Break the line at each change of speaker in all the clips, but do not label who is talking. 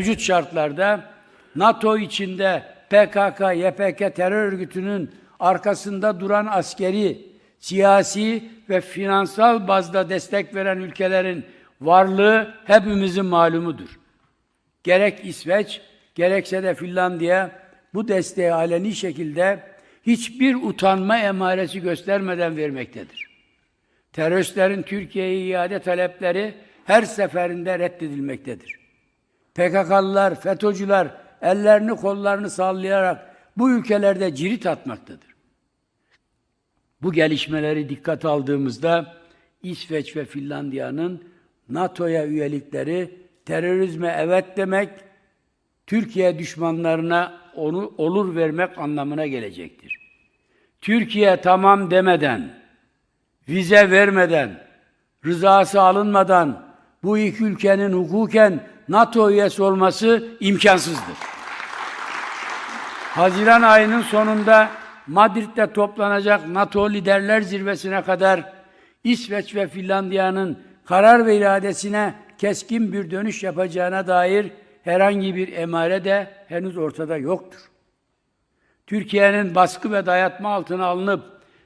Mevcut şartlarda NATO içinde PKK, YPG terör örgütünün arkasında duran askeri, siyasi ve finansal bazda destek veren ülkelerin varlığı hepimizin malumudur. Gerek İsveç, gerekse de Finlandiya bu desteği aleni şekilde hiçbir utanma emaresi göstermeden vermektedir. Teröristlerin Türkiye'ye iade talepleri her seferinde reddedilmektedir. PKK'lılar, FETÖ'cüler ellerini kollarını sallayarak bu ülkelerde cirit atmaktadır. Bu gelişmeleri dikkat aldığımızda İsveç ve Finlandiya'nın NATO'ya üyelikleri terörizme evet demek, Türkiye düşmanlarına onu olur vermek anlamına gelecektir. Türkiye tamam demeden, vize vermeden, rızası alınmadan bu iki ülkenin hukuken NATO üyesi olması imkansızdır. Haziran ayının sonunda Madrid'de toplanacak NATO liderler zirvesine kadar İsveç ve Finlandiya'nın karar ve iradesine keskin bir dönüş yapacağına dair herhangi bir emare de henüz ortada yoktur. Türkiye'nin baskı ve dayatma altına alınıp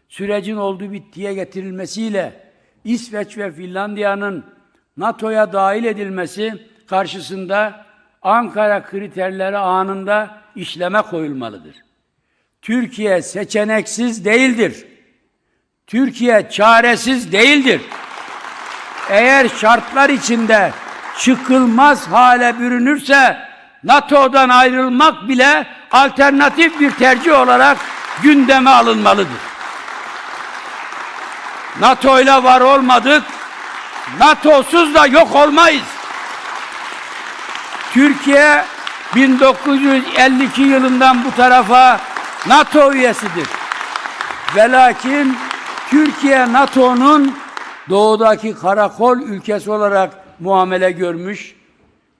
sürecin olduğu bittiye getirilmesiyle İsveç ve Finlandiya'nın NATO'ya dahil edilmesi karşısında Ankara kriterleri anında işleme koyulmalıdır. Türkiye seçeneksiz değildir. Türkiye çaresiz değildir. Eğer şartlar içinde çıkılmaz hale bürünürse NATO'dan ayrılmak bile alternatif bir tercih olarak gündeme alınmalıdır. NATO ile var olmadık, NATO'suz da yok olmayız. Türkiye 1952 yılından bu tarafa NATO üyesidir. Ve Türkiye NATO'nun doğudaki karakol ülkesi olarak muamele görmüş,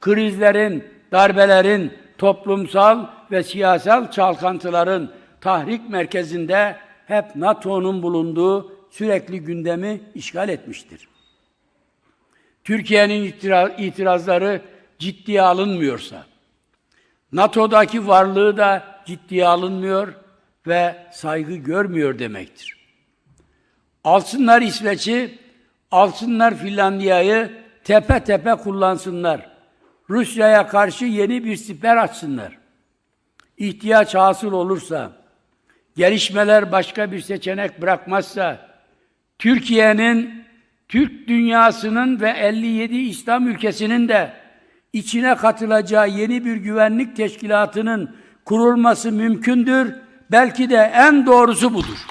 krizlerin, darbelerin, toplumsal ve siyasal çalkantıların tahrik merkezinde hep NATO'nun bulunduğu sürekli gündemi işgal etmiştir. Türkiye'nin itira- itirazları ciddiye alınmıyorsa, NATO'daki varlığı da ciddiye alınmıyor ve saygı görmüyor demektir. Alsınlar İsveç'i, alsınlar Finlandiya'yı tepe tepe kullansınlar. Rusya'ya karşı yeni bir siper açsınlar. İhtiyaç hasıl olursa, gelişmeler başka bir seçenek bırakmazsa, Türkiye'nin, Türk dünyasının ve 57 İslam ülkesinin de içine katılacağı yeni bir güvenlik teşkilatının kurulması mümkündür. Belki de en doğrusu budur.